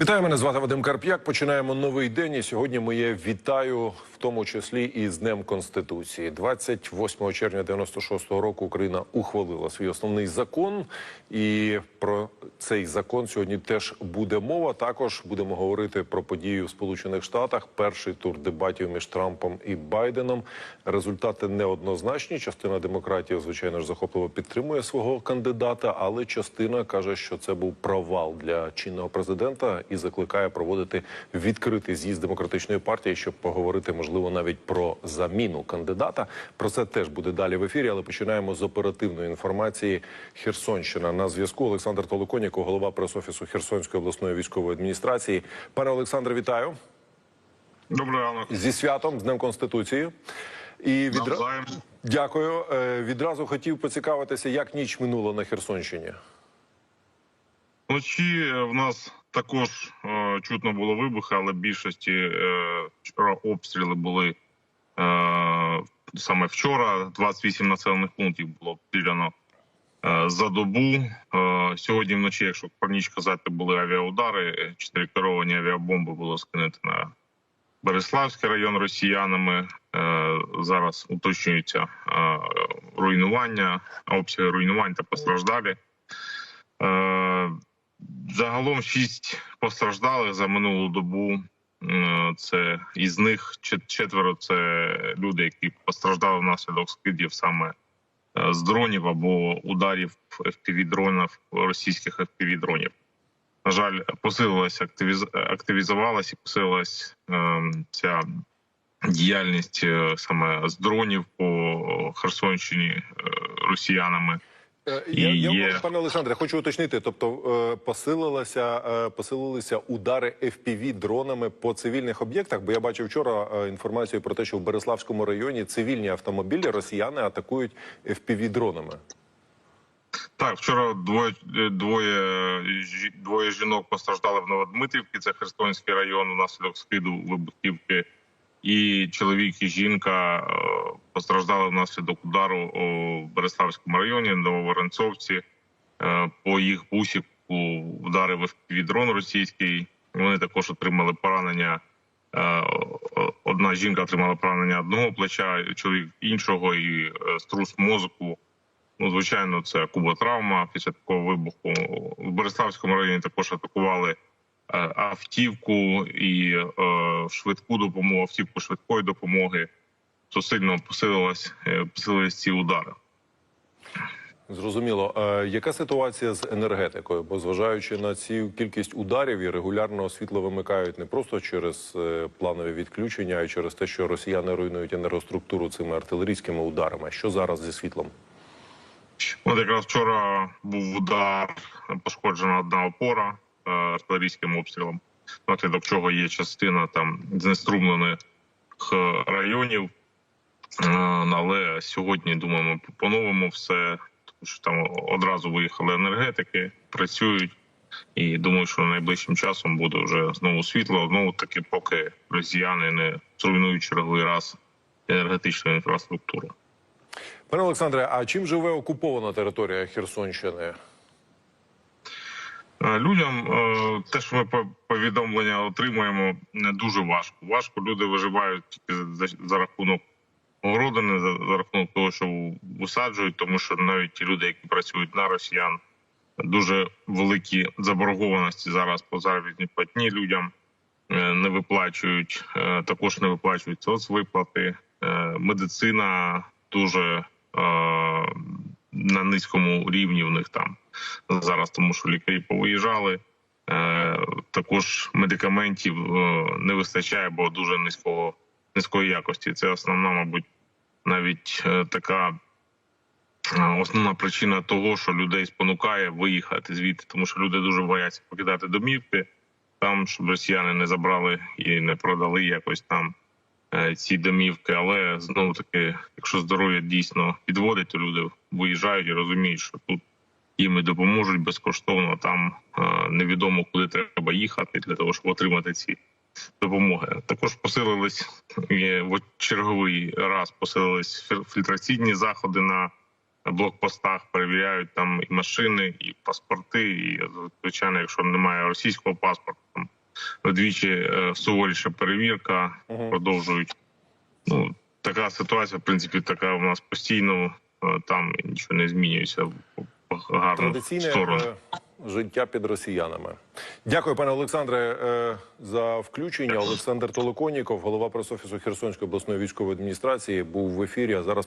Вітаю, мене звати Вадим Карп'як. Починаємо новий день. І сьогодні моє вітаю, в тому числі і з Днем Конституції. 28 червня 96-го року Україна ухвалила свій основний закон, і про цей закон сьогодні теж буде мова. Також будемо говорити про події в Сполучених Штатах. Перший тур дебатів між Трампом і Байденом. Результати неоднозначні. Частина демократів, звичайно ж, захопливо підтримує свого кандидата, але частина каже, що це був провал для чинного президента і закликає проводити відкритий з'їзд демократичної партії, щоб поговорити, можливо, навіть про заміну кандидата. Про це теж буде далі в ефірі. Але починаємо з оперативної інформації. Херсонщина на зв'язку. Олександр Толоконіко, голова прес-офісу Херсонської обласної військової адміністрації. Пане Олександре, вітаю Добрий ранок. зі святом з Днем Конституції. І відра... Навзаєм. дякую. Е, Відразу хотів поцікавитися, як ніч минула на Херсонщині. Вночі в нас також е, чутно було вибухи, але більшості е, вчора обстріли були е, саме вчора. 28 населених пунктів було обстріляно е, за добу. Е, сьогодні вночі, якщо про ніч казати, були авіаудари. Чотири керовані авіабомби було скинуто на Береславський район росіянами. Е, зараз уточнюються е, руйнування, обсяги руйнувань та постраждалі. Загалом шість постраждалих за минулу добу. Е, Це із них четверо це люди, які постраждали внаслідок скидів саме е, з дронів або ударів fpv дронів російських fpv дронів. На жаль, посилилася активіз... активізувалась і посилилась е, ця діяльність е, саме з дронів по Херсонщині росіянами. Е, Я, я є- пане Олександре, хочу уточнити. Тобто е, посилилася, е, посилилися удари FPV дронами по цивільних об'єктах. Бо я бачив вчора інформацію про те, що в Береславському районі цивільні автомобілі росіяни атакують FPV дронами. Так, вчора двоє двоє двоє жінок постраждали в Новодмитрівці. Це Херсонський район внаслідок скиду вибухівки. І чоловік і жінка е, постраждали внаслідок удару у Береславському районі, Нововоронцовці. Е, По їх бусіку вдарив дрон російський. Вони також отримали поранення. Е, Одна жінка отримала поранення одного плеча, чоловік іншого і струс мозку. Ну, звичайно, це куботравма після такого вибуху. В Бориславському районі також атакували автівку і е, швидку допомогу, автівку швидкої допомоги. То сильно посилилась, е, посилились ці удари. Зрозуміло. Е, яка ситуація з енергетикою? Бо зважаючи на цю кількість ударів і регулярно світло вимикають не просто через е, планові відключення, а й через те, що росіяни руйнують енергоструктуру цими артилерійськими ударами. Що зараз зі світлом? От якраз вчора був удар, пошкоджена одна опора е, артилерійським обстрілом, внаслідок чого є частина там знеструмлених е, районів. Е, Але сьогодні думаємо по-новому все, тому що там одразу виїхали енергетики, працюють. І думаю, що найближчим часом буде вже знову світло. Знову таки, поки росіяни не зруйнують черговий раз енергетичну інфраструктуру. Пане Олександре, а чим живе окупована територія Херсонщини? Е, Людям е, те, що ми по- повідомлення отримуємо, не дуже важко. Важко люди виживають за, рахунок городини, за, рахунок того, що висаджують, тому що навіть ті люди, які працюють на росіян, дуже великі заборгованості зараз по заробітній платні людям е, не виплачують. Також не виплачують соцвиплати. Медицина дуже на низькому рівні в них там зараз, тому що лікарі повиїжджали. Е, також медикаментів е, не вистачає, бо дуже низького низької якості. Це основна, мабуть, навіть е, така основна причина того, що людей спонукає виїхати звідти, тому що люди дуже бояться покидати домівки там, щоб росіяни не забрали і не продали якось там ці домівки. Але знову таки, якщо здоров'я дійсно підводить, то люди виїжджають і розуміють, що тут їм і допоможуть безкоштовно. Там е, невідомо куди треба їхати для того, щоб отримати ці допомоги. Також посилились в черговий раз посилились фі- фільтраційні заходи на блокпостах, перевіряють там і машини, і паспорти. І звичайно, якщо немає російського паспорту, там вдвічі е, суворіша перевірка продовжують. Ну така ситуація, в принципі, така у нас постійно е, там нічого не змінюється гарну Традиційне сторону. е, життя під росіянами. Дякую, пане Олександре, е, за включення. Олександр Толоконіков, голова пресофісу Херсонської обласної військової адміністрації, був в ефірі. А зараз